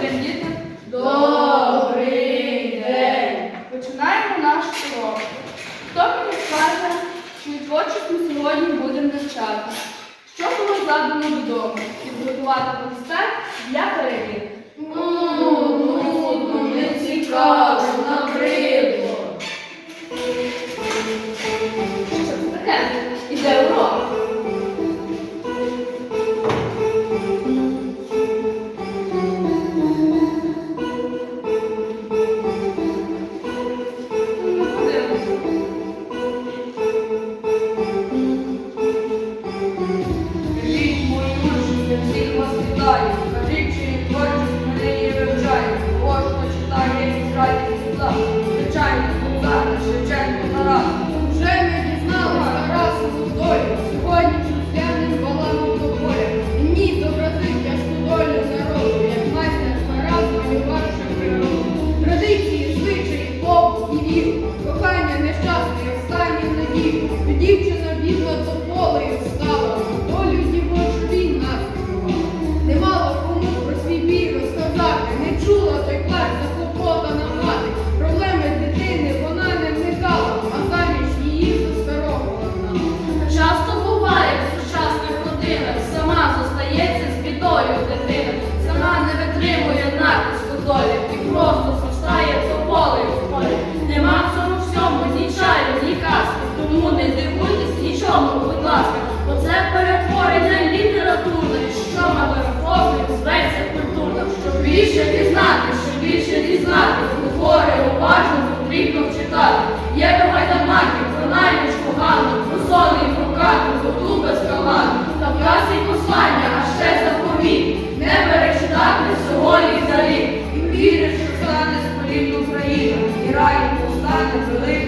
привітних добрий день! Починаємо наш урок. Хто мені скаже, чию творчість ми сьогодні будемо навчати? Що було задано додому? Підготувати концерт для перевірки. Ну, нудно, не цікаво, набридло. Що це таке? Іде урок. glória. olha, and believe